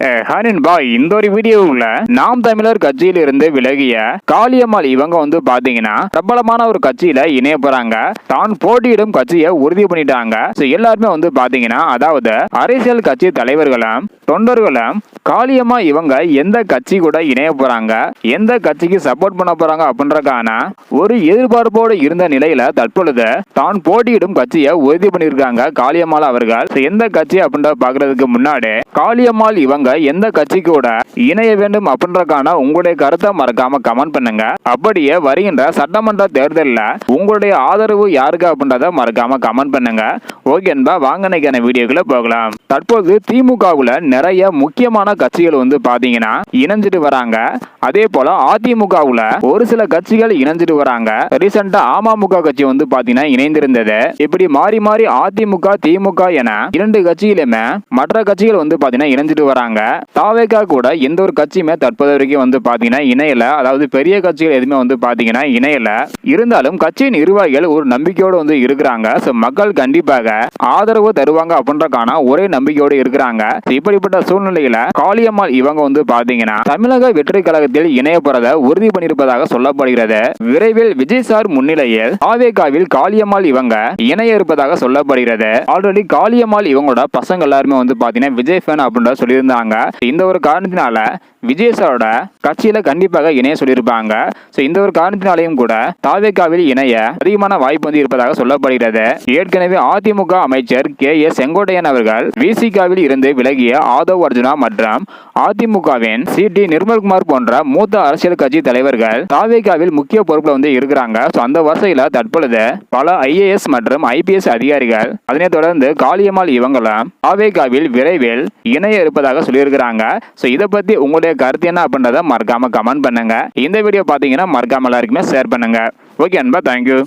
ஹரின்பா இந்த ஒரு வீடியோவில் நாம் தமிழர் கட்சியில இருந்து விலகிய காளியம்மாள் இவங்க வந்து பாத்தீங்கன்னா பிரபலமான ஒரு கட்சியில இணைய போறாங்க. தான் போட்டியிடும் கட்சியை உறுதி பண்ணிட்டாங்க. எல்லாருமே வந்து பாத்தீங்கன்னா அதாவது அரசியல் கட்சி தலைவர்களும் தொண்டர்களும் காளியம்மா இவங்க எந்த கட்சி கூட இணைய போறாங்க? எந்த கட்சிக்கு சப்போர்ட் பண்ண போறாங்க அப்படின்றக்கான ஒரு எதிர்பார்ப்போடு இருந்த நிலையில தற்பொழுது தான் போட்டியிடும் கட்சியை உறுதி பண்ணியிருக்காங்க காளியம்மாள் அவர்கள். எந்த கட்சி அப்படின்ற பாக்குறதுக்கு முன்னாடி காளியம்மாள் இவங்க எந்த கட்சி கூட இணைய வேண்டும் அப்படின்றக்கான உங்களுடைய கருத்தை மறக்காம கமெண்ட் பண்ணுங்க. அப்படியே வருகின்ற சட்டமன்ற தேர்தலில் உங்களுடைய ஆதரவு யாருக்கு அப்படின்றத மறக்காம கமெண்ட் பண்ணுங்க. ஓகேன்பா வாங்க இன்னைக்கான வீடியோக்குள்ள போகலாம். தற்போது திமுகவுல நிறைய முக்கியமான கட்சிகள் வந்து பாத்தீங்கன்னா இணைஞ்சிட்டு வராங்க. அதே போல அதிமுகவுல ஒரு சில கட்சிகள் இணைஞ்சிட்டு வராங்க. ரீசெண்டா அமமுக கட்சி வந்து பாத்தீங்கன்னா இணைந்திருந்தது. இப்படி மாறி மாறி அதிமுக திமுக என இரண்டு கட்சியிலுமே மற்ற கட்சிகள் வந்து பாத்தீங்கன்னா இணைஞ்சிட்டு வராங்க. தாவேகா கூட எந்த ஒரு கட்சியுமே தற்போது வரைக்கும் வந்து பாத்தீங்கன்னா இணையல. அதாவது பெரிய கட்சிகள் எதுவுமே வந்து பாத்தீங்கன்னா இணையல. இருந்தாலும் கட்சியின் நிர்வாகிகள் ஒரு நம்பிக்கையோடு வந்து இருக்கிறாங்க. ஸோ மக்கள் கண்டிப்பாக ஆதரவு தருவாங்க அப்படின்றக்கான ஒரே நம்பிக்கையோடு இருக்கிறாங்க. இப்படிப்பட்ட சூழ்நிலையில காளியம்மாள் இவங்க வந்து பாத்தீங்கன்னா தமிழக வெற்றி கழகத்தில் இணைய போறத உறுதி பண்ணியிருப்பதாக சொல்லப்படுகிறது. விரைவில் விஜய் சார் முன்னிலையில் ஆவேகாவில் காளியம்மாள் இவங்க இணைய இருப்பதாக சொல்லப்படுகிறது. ஆல்ரெடி காளியம்மாள் இவங்களோட பசங்க எல்லாருமே வந்து பாத்தீங்கன்னா விஜய் ஃபேன் அப்படின்ற சொல்லியிருந்தாங்க. இந்த ஒரு காரணத்தினால விஜய் சாரோட கட்சியில கண்டிப்பாக இணைய சொல்லியிருப்பாங்க. ஸோ இந்த ஒரு காரணத்தினாலையும் கூட தாவேகாவில் இணைய அதிகமான வாய்ப்பு வந்து இருப்பதாக சொல்லப்படுகிறது. ஏற்கனவே அதிமுக அமைச்சர் கே எஸ் செங்கோட்டையன் அவர்கள் விசிகாவில் இருந்து விலகிய ஆதவ் அர்ஜுனா மற்றும் அதிமுகவின் சி டி நிர்மல்குமார் போன்ற மூத்த அரசியல் கட்சி தலைவர்கள் தாவேகாவில் முக்கிய பொறுப்புல வந்து இருக்கிறாங்க. ஸோ அந்த வரிசையில் தற்பொழுது பல ஐஏஎஸ் மற்றும் ஐபிஎஸ் அதிகாரிகள் அதனைத் தொடர்ந்து காளியம்மாள் இவங்களும் தாவேகாவில் விரைவில் இணைய இருப்பதாக சொல்லியிருக்கிறாங்க. ஸோ இதை பற்றி உங்களுடைய கருத்து என்ன அப்படின்றத மறக்காம கமெண்ட் பண்ணுங்க. இந்த வீடியோ பார்த்தீங்கன்னா மறக்காம எல்லாருக்குமே ஷேர் பண்ணுங்க. ஓகே அன்பா தேங்க்யூ